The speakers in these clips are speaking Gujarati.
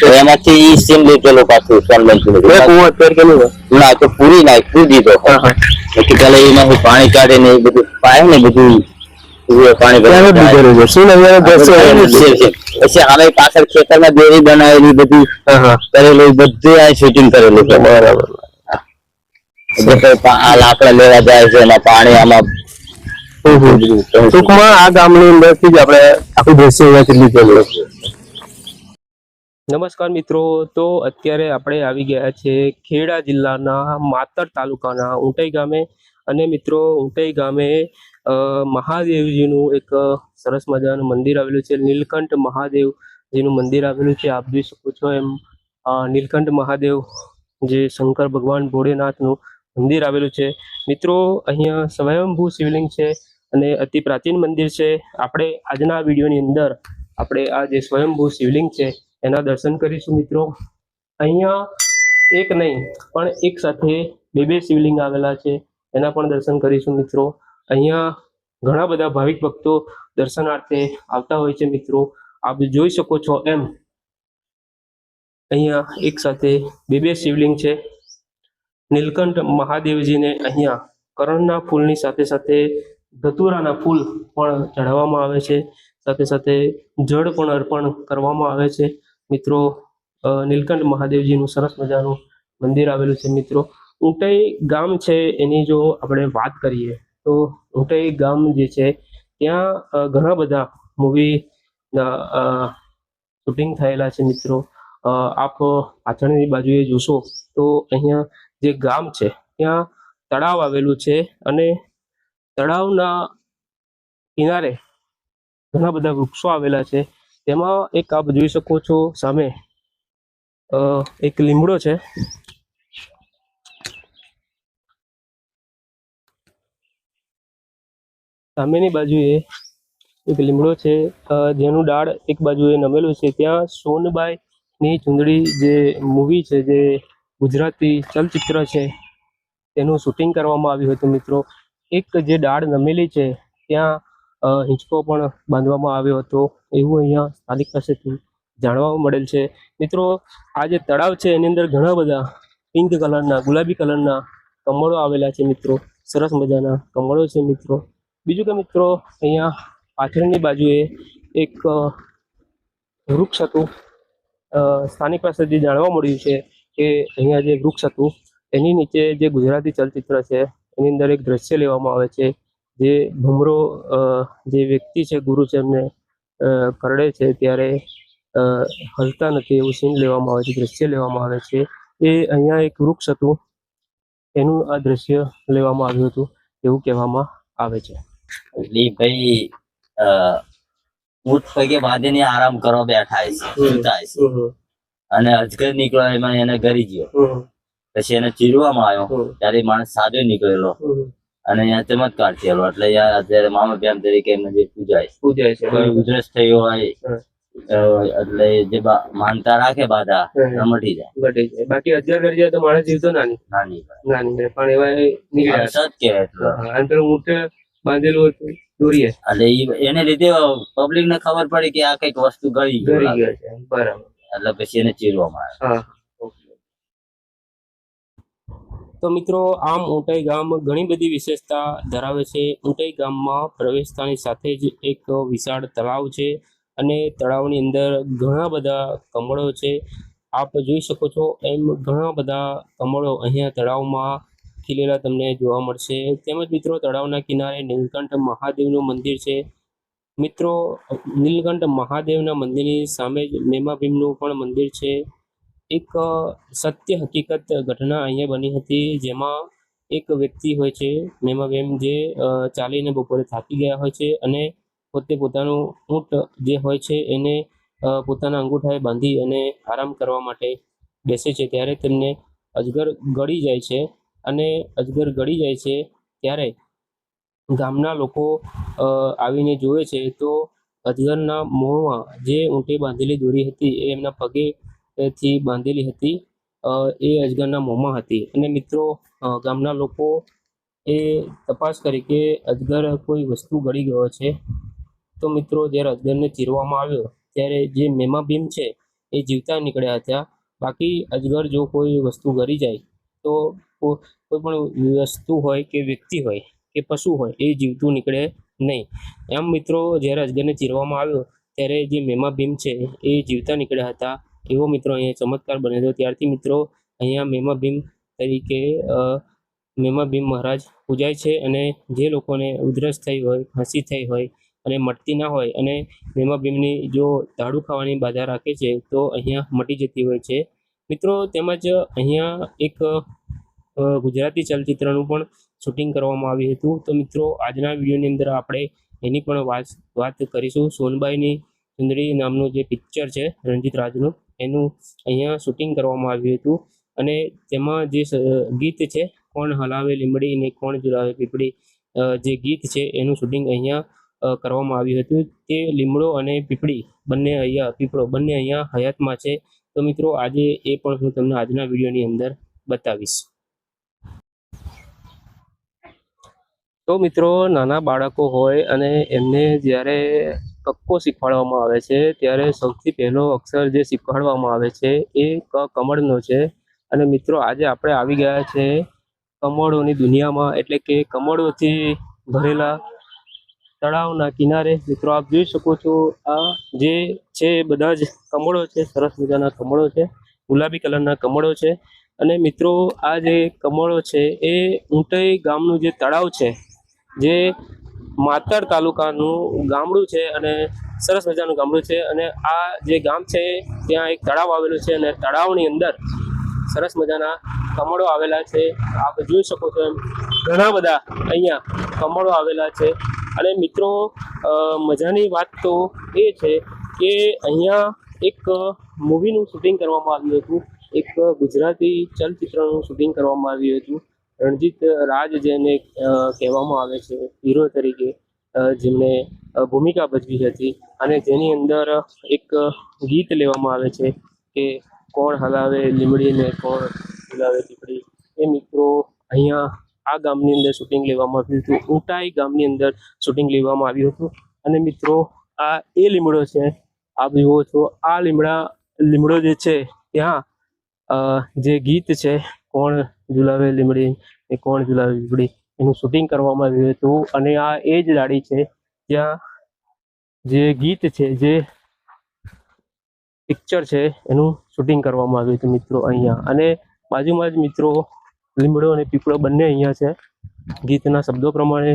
તો એમાંથી ઈ સીમ લીધેલો પાછું સોનબંધી અત્યારે ના તો પૂરી નાખ પૂરી દીધો હા. પેલા એમાં હું પાણી કાઢે ને એ બધું પાય ને બધું. પછી અમે પાછળ ખેતરમાં દોરી બનાવેલી બધી. કરેલું બધું આ શૂટિંગ કરેલું છે બરાબર પછી લાકડા લેવા જાય છે એમાં પાણી આમાં. ટૂંકમાં આ ગામની અંદરથી જ આપણે આખું દ્રશ્ય લીધેલું છે. નમસ્કાર મિત્રો, તો અત્યારે આપણે આવી ગયા છે ખેડા જિલ્લાના માતર તાલુકાના ઉંટાઈ ગામે. અને મિત્રો, ઉંટાઈ ગામે મહાદેવજીનું એક સરસ મજાનું મંદિર આવેલું છે, નીલકંઠ મહાદેવજીનું મંદિર આવેલું છે. આપ જોઈ શકો છો એમ નીલકંઠ મહાદેવ જે શંકર ભગવાન ભોળેનાથનું મંદિર આવેલું છે. મિત્રો, અહીંયા સ્વયંભૂ શિવલિંગ છે અને અતિ પ્રાચીન મંદિર છે. આપણે આજના વિડીયોની અંદર, આપણે આ જે સ્વયંભૂ શિવલિંગ છે એના દર્શન કરીશું મિત્રો. અહીંયા એક નહીં, પણ એક સાથે બે બે શિવલિંગ આવેલા છે. એના પણ દર્શન કરીશું મિત્રો. અહીંયા ઘણા બધા ભાવિક ભક્તો દર્શનાર્થે આવતા હોય છે મિત્રો. આપ જોઈ શકો છો એમ. અહીંયા એક સાથે બે બે શિવલિંગ છે. નીલકંઠ મહાદેવજીને અહીંયા કરણના ફૂલની સાથે સાથે ધતુરાના ફૂલ પણ ચઢાવવામાં આવે છે. સાથે સાથે જળ પણ અર્પણ કરવામાં આવે છે. મિત્રો નીલકંઠ મહાદેવજીનું સરસ મજાનું મંદિર આવેલું છે મિત્રો. ઉંટાઈ ગામ છે એની જો આપણે વાત કરીએ, તો ઊંટાઈ ગામ જે છે, ત્યાં ઘણા બધા મૂવી શૂટિંગ થયેલા છે મિત્રો. આપ પાછળની બાજુએ જોશો, તો અહીંયા જે ગામ છે, ત્યાં તળાવ આવેલું છે અને તળાવના કિનારે ઘણા બધા વૃક્ષો આવેલા છે. તેમાં એક આપ જોઈ શકો છો સામે એક લીમડો છે. સામેની બાજુએ એક લીમડો છે જેનું ડાળ એક બાજુએ નમેલું છે. ત્યાં સોનબાઈ ની ચુંદડી જે મૂવી છે, જે ગુજરાતી ચલચિત્ર છે, તેનું શૂટિંગ કરવામાં આવ્યું હતું મિત્રો. એક જે ડાળ નમેલી છે, ત્યાં હિંચકો પણ બાંધવામાં આવ્યો હતો. એવું અહીંયા સ્થાનિક પાસેથી જાણવા મળેલ છે. મિત્રો, આ જે તળાવ છે, એની અંદર ઘણા બધા પિંક કલરના, ગુલાબી કલરના કમળો આવેલા છે, મિત્રો. સરસ મજાના કમળો છે, મિત્રો. બીજું કે, મિત્રો, અહીંયા પાછળની બાજુએ એક વૃક્ષ હતું. સ્થાનિક પાસેથી જાણવા મળ્યું છે કે અહીંયા જે વૃક્ષ હતું, એની નીચે જે ગુજરાતી ચલચિત્ર છે, એની અંદર એક દ્રશ્ય લેવામાં આવે છે. જે ભમરો જે વ્યક્તિ છે ગુરુ છે એમને કરડે છે ત્યારે હલતા નથી એવું સીન લેવામાં આવે છે દ્રશ્ય લેવામાં આવે છે. એ અહીંયા એક વૃક્ષ હતું. એનું આ દ્રશ્ય લેવામાં આવ્યું હતું એવું કહેવામાં આવે છે. ભાઈ અ, ઊંટ પગે બાંધીને આરામ કરવા બેઠા છે સુતા છે અને અજગર નીકળ્યો એમાં એને ગરી ગયો. પછી એને ચીરવામાં આવ્યો ત્યારે માણસ સાદો નીકળેલો. અને અહીંયા ચમત્કાર થયેલો. એટલે અત્યારે મામા બેમ તરીકે એમને જે પૂજાય. પૂજાય છે. કોઈ ઉધરસ થયો હોય એટલે જે માનતા રાખે બાધા મટી જાય. મટી જાય. બાકી અત્યારે કરી જાય તો માણસ જીવતો નાની. નાની નાની પણ એવા નીકળ્યા સત એટલે. અને પેલું ઊંટ બાંધેલું હતું દોરીએ. એટલે એને લીધે પબ્લિક ને ખબર પડી કે આ કંઈક વસ્તુ ગઈ ગરી છે. બરાબર. એટલે પછી એને ચીરવામાં આવે તો મિત્રો, આમ ઊંટાઈ ગામ ઘણી બધી વિશેષતા ધરાવે છે. ઊંટાઈ ગામમાં પ્રવેશતાની સાથે જ એક વિશાળ તળાવ છે અને તળાવની અંદર ઘણા બધા કમળો છે. આપ જોઈ શકો છો એમ ઘણા બધા કમળો અહીંયા તળાવમાં ખીલેલા તમને જોવા મળશે. તેમજ મિત્રો, તળાવના કિનારે નીલકંઠ મહાદેવનું મંદિર છે. મિત્રો, નીલકંઠ મહાદેવના મંદિરની સામે જ મેમા ભીમનું પણ મંદિર છે. એક સત્ય હકીકત ઘટના અહીંયા બની હતી જેમાં એક વ્યક્તિ હોય છે મેમાબેન જે ચાલીને બપોરે થાકી ગયા હોય છે અને પોતે પોતાનું ઊંટ જે હોય છે એને પોતાના અંગૂઠાએ બાંધી અને આરામ કરવા માટે બેસે છે. ત્યારે તેમને અજગર ગળી જાય છે અને અજગર ગળી જાય છે ત્યારે ગામના લોકો આવીને જોવે છે તો અજગરના મોંમાં જે ઊંટે બાંધેલી દોરી હતી એ એમના પગે થી બાંધેલી હતી. એ અજગરના મોંમાં હતી. અને મિત્રો ગામના લોકો એ તપાસ કરી કે અજગર કોઈ વસ્તુ ગળી ગયો છે. તો મિત્રો, જ્યારે અજગરને ચીરવામાં આવ્યો, ત્યારે જે મેમા ભીમ છે, એ જીવતા નીકળ્યા હતા. બાકી અજગર જો કોઈ વસ્તુ ગળી જાય, તો કોઈ પણ વસ્તુ હોય કે વ્યક્તિ હોય કે પશુ હોય, એ જીવતું નીકળે નહીં. એમ મિત્રો, જ્યારે અજગરને ચીરવામાં આવ્યો, ત્યારે જે મેમા ભીમ છે, એ જીવતા નીકળ્યા હતા. એવો મિત્રો અહીંયા ચમત્કાર બન્યો હતો. ત્યારથી મિત્રો અહીંયા મેમા ભીમ તરીકે મેમા ભીમ મહારાજ પૂજાય છે અને જે લોકોને ઉધરસ થઈ હોય ખાંસી થઈ હોય અને મટતી ના હોય અને મેમા ભીમની જો દાડુ ખાવાની બાધા રાખે છે, તો અહીંયા મટી જતી હોય છે. મિત્રો તેમજ અહીંયા એક ગુજરાતી ચલચિત્રનું પણ શૂટિંગ કરવામાં આવ્યું હતું. તો મિત્રો આજના વિડીયોની અંદર આપણે એની પણ વાત વાત કરીશું. સોનબાઈની સુંદરી નામનું જે પિક્ચર છે, રણજીત રાજનું. એનું અહીંયા શૂટિંગ કરવામાં આવ્યું હતું. અને તેમાં જે ગીત છે, કોણ હલાવે લીમડી ને કોણ ઝુલાવે પીપળી જે ગીત છે, એનું શૂટિંગ અહીંયા કરવામાં આવ્યું હતું. તે લીમડો અને પીપળી બંને અહીંયા, પીપળો બંને અહીંયા હયાતમાં છે. તો મિત્રો, આજે એ પણ હું તમને આજના વિડીયોની અંદર બતાવીશ. તો મિત્રો, નાના બાળકો હોય અને એમને જ્યારે કક્કો શીખવાડવામાં આવે છે. ત્યારે સૌથી પહેલો અક્ષર જે શીખવાડવામાં આવે છે એ ક કમળનો છે. અને મિત્રો, આજે આપણે આવી ગયા છે કમળોની દુનિયામાં. એટલે કે કમળોથી ભરેલા તળાવના કિનારે. મિત્રો, આપ જોઈ શકો છો, આ જે છે બધા જ કમળો છે. સરસ મજાના કમળો છે. ગુલાબી કલરના કમળો છે. અને મિત્રો, આ જે કમળો છે એ ઊંટઈ ગામનું જે તળાવ છે, જે માતર તાલુકાનું ગામડું છે અને સરસ મજાનું ગામડું છે અને આ જે ગામ છે, ત્યાં એક તળાવ આવેલું છે અને તળાવની અંદર સરસ મજાના કમળો આવેલા છે. આપ જોઈ શકો છો એમ, ઘણા બધા અહીંયા કમળો આવેલા છે. અને મિત્રો મજાની વાત તો એ છે કે અહીંયા એક મૂવીનું શૂટિંગ કરવામાં આવ્યું હતું. એક ગુજરાતી ચલચિત્રનું શૂટિંગ કરવામાં આવ્યું હતું. રણજીત રાજ જેને કહેવામાં આવે છે, હીરો તરીકે જેમણે ભૂમિકા ભજવી હતી અને જેની અંદર એક ગીત લેવામાં આવે છે કે કોણ હલાવે લીમડીને, કોણ હલાવે પીપળી એ મિત્રો અહીંયા આ ગામની અંદર શૂટિંગ લેવામાં આવ્યું હતું. ઊંટાઈ ગામની અંદર શૂટિંગ લેવામાં આવ્યું હતું. અને મિત્રો, આ એ લીમડો છે. આપ જુઓ છો, આ લીમડા, લીમડો જે છે, ત્યાં જે ગીત છે, કોણ ઝુલાવે લીમડી એ કોણ લીમડી એનું શૂટિંગ કરવામાં આવ્યું હતું. અને આ એ જ દાડી છે, જ્યાં જે ગીત છે, જે પિક્ચર છે, એનું શૂટિંગ કરવામાં આવ્યું હતું મિત્રો અહીંયા. અને બાજુમાં જ મિત્રો લીમડો અને પીપળો બંને અહીંયા છે. ગીતના શબ્દો પ્રમાણે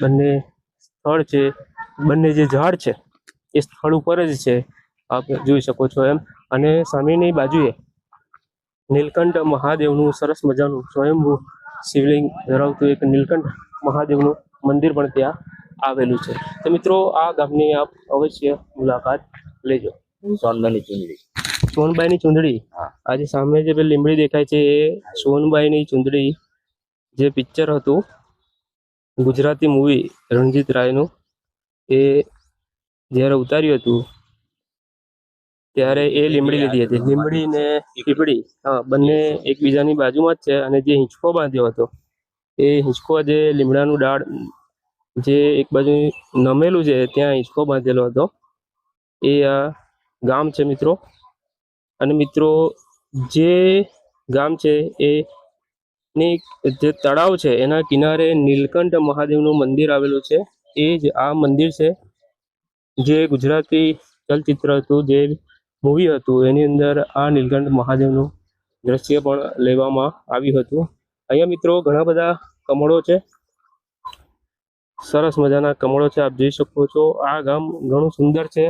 બંને સ્થળ છે, બંને જે ઝાડ છે, એ સ્થળ ઉપર જ છે. આપ જોઈ શકો છો એમ. અને સામેની બાજુએ નીલકંઠ મહાદેવનું સરસ મજાનું સ્વયંભૂ શિવલિંગ ધરાવતું એક નીલકંઠ મહાદેવનું મંદિર પણ ત્યાં આવેલું છે. તો મિત્રો આ ગામની આપ અવશ્ય મુલાકાત લેજો. સોનબાઈની ચુંદડી. સોનબાઈની ચુંદડી? આજે સામે જે પેલી લીમડી દેખાય છે એ સોનબાઈની ચુંદડી જે પિક્ચર હતું ગુજરાતી મૂવી રણજીત રાયનું એ જ્યારે ઉતાર્યું હતું ત્યારે એ લીમડી લીધી હતી. લીમડી ને પીપળી. હા બંને એકબીજાની બાજુમાં જ છે અને જે હિંચકો બાંધ્યો હતો એ હિંચકો જે લીમડાનું ડાળ જે એક બાજુ નમેલું છે ત્યાં હિંચકો બાંધેલો હતો. એ આ ગામ છે મિત્રો. અને મિત્રો જે ગામ છે એ ની જે તળાવ છે એના કિનારે નીલકંઠ મહાદેવનું મંદિર આવેલું છે. એ જ આ મંદિર છે જે ગુજરાતી ચલચિત્ર હતું જે મૂવી હતું. એની અંદર આ નીલકંઠ મહાદેવનું દ્રશ્ય પણ લેવામાં આવ્યું હતું. અહીંયા મિત્રો ઘણા બધા કમળો છે. સરસ મજાના કમળો છે. આપ જોઈ શકો છો, આ ગામ ઘણું સુંદર છે.